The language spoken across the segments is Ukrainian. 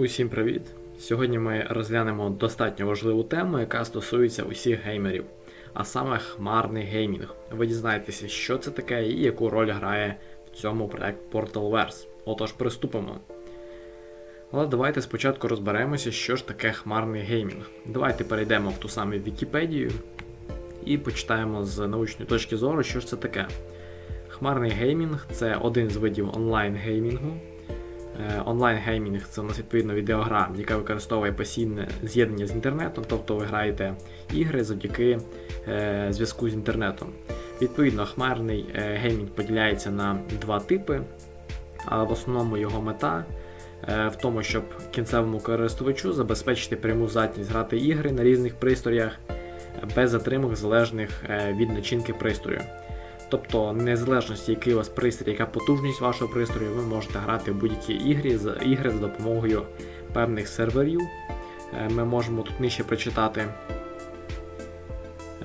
Усім привіт! Сьогодні ми розглянемо достатньо важливу тему, яка стосується усіх геймерів, а саме хмарний геймінг. Ви дізнаєтеся, що це таке і яку роль грає в цьому проект Portalverse. Отож, приступимо. Але давайте спочатку розберемося, що ж таке хмарний геймінг. Давайте перейдемо в ту саму Вікіпедію і почитаємо з научної точки зору, що ж це таке. Хмарний геймінг це один з видів онлайн-геймінгу. Е, Онлайн-геймінг це у нас відповідно відеогра, яка використовує постійне з'єднання з інтернетом, тобто ви граєте ігри завдяки е, зв'язку з інтернетом. Відповідно, хмарний е, геймінг поділяється на два типи, але в основному його мета е, в тому, щоб кінцевому користувачу забезпечити пряму здатність грати ігри на різних пристроях е, без затримок залежних е, від начинки пристрою. Тобто, незалежності, який у вас пристрій, яка потужність вашого пристрою, ви можете грати в будь-які ігри, ігри за допомогою певних серверів. Е, Ми можемо тут нижче прочитати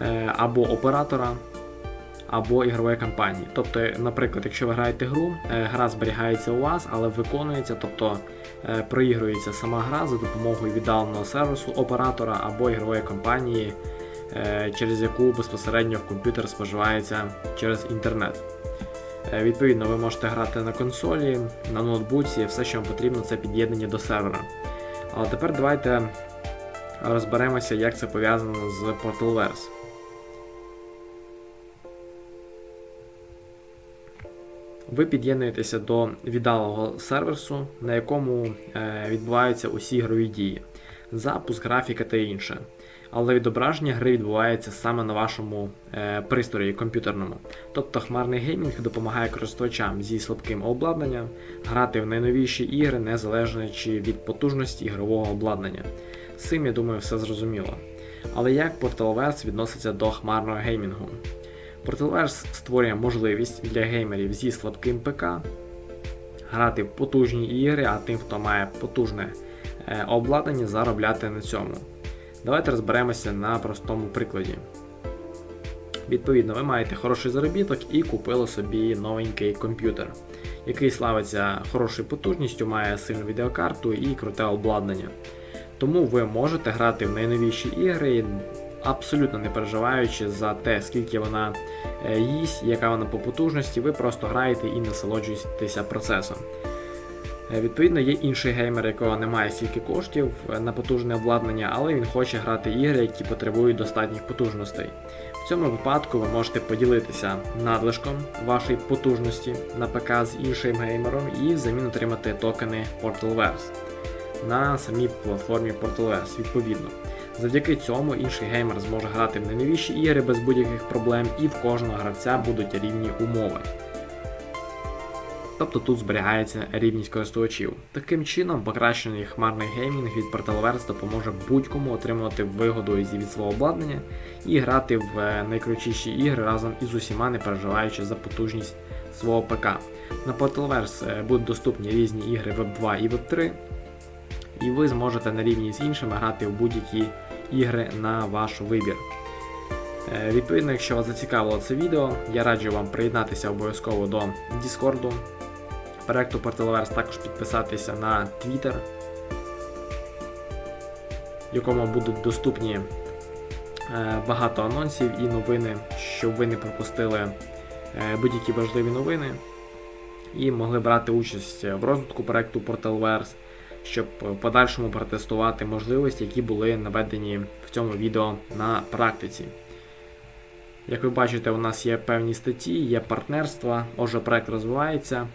е, або оператора, або ігрової компанії. Тобто, наприклад, якщо ви граєте гру, е, гра зберігається у вас, але виконується, тобто проігрується сама гра за допомогою віддаленого сервісу оператора або ігрової компанії, через яку безпосередньо комп'ютер споживається через інтернет. Е, Відповідно, ви можете грати на консолі, на ноутбуці, все, що вам потрібно, це під'єднання до сервера. Але тепер давайте розберемося, як це пов'язано з Portalverse. Ви під'єднуєтеся до віддалого сервісу, на якому е, відбуваються усі ігрові дії, запуск, графіка та інше. Але відображення гри відбувається саме на вашому е, пристрої комп'ютерному. Тобто хмарний геймінг допомагає користувачам зі слабким обладнанням грати в найновіші ігри, не залежачи від потужності ігрового обладнання. З цим, я думаю, все зрозуміло. Але як Portalverse відноситься до хмарного геймінгу? Portalverse створює можливість для геймерів зі слабким ПК грати в потужні ігри, а тим, хто має потужне е, обладнання, заробляти на цьому. Давайте розберемося на простому прикладі. Відповідно, ви маєте хороший заробіток і купили собі новенький комп'ютер, який славиться хорошою потужністю, має сильну відеокарту і круте обладнання. Тому ви можете грати в найновіші ігри, абсолютно не переживаючи за те, скільки вона е, їсть, яка вона по потужності, ви просто граєте і насолоджуєтеся процесом. Е, Відповідно, є інший геймер, якого немає стільки коштів е, на потужне обладнання, але він хоче грати ігри, які потребують достатніх потужностей. В цьому випадку ви можете поділитися надлишком вашої потужності на ПК з іншим геймером і взамін отримати токени Portalverse на самій платформі Portalverse, відповідно. Завдяки цьому інший геймер зможе грати в найновіші ігри без будь-яких проблем, і в кожного гравця будуть рівні умови. Тобто тут зберігається рівність користувачів. Таким чином, покращений хмарний геймінг від Portalverse допоможе будь-кому отримувати вигоду від свого обладнання і грати в е, найкрутіші ігри разом із усіма, не переживаючи за потужність свого ПК. На Portalverse е, будуть доступні різні ігри Web 2 і Web 3, і ви зможете на рівні з іншими грати в будь-які ігри на ваш вибір. Е, Відповідно, якщо вас зацікавило це відео, я раджу вам приєднатися обов'язково до Discord, проекту Portalverse, також підписатися на Twitter, в якому будуть доступні е, багато анонсів і новини, щоб ви не пропустили е, будь-які важливі новини і могли брати участь в розвитку проекту Portalverse, щоб в подальшому протестувати можливості, які були наведені в цьому відео на практиці. Як ви бачите, у нас є певні статті, є партнерства, отже, проект розвивається.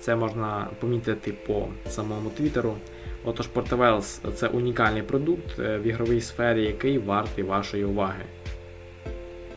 Це можна помітити по самому Твіттеру. Отож, Portavels це унікальний продукт е, в ігровій сфері, який вартий вашої уваги.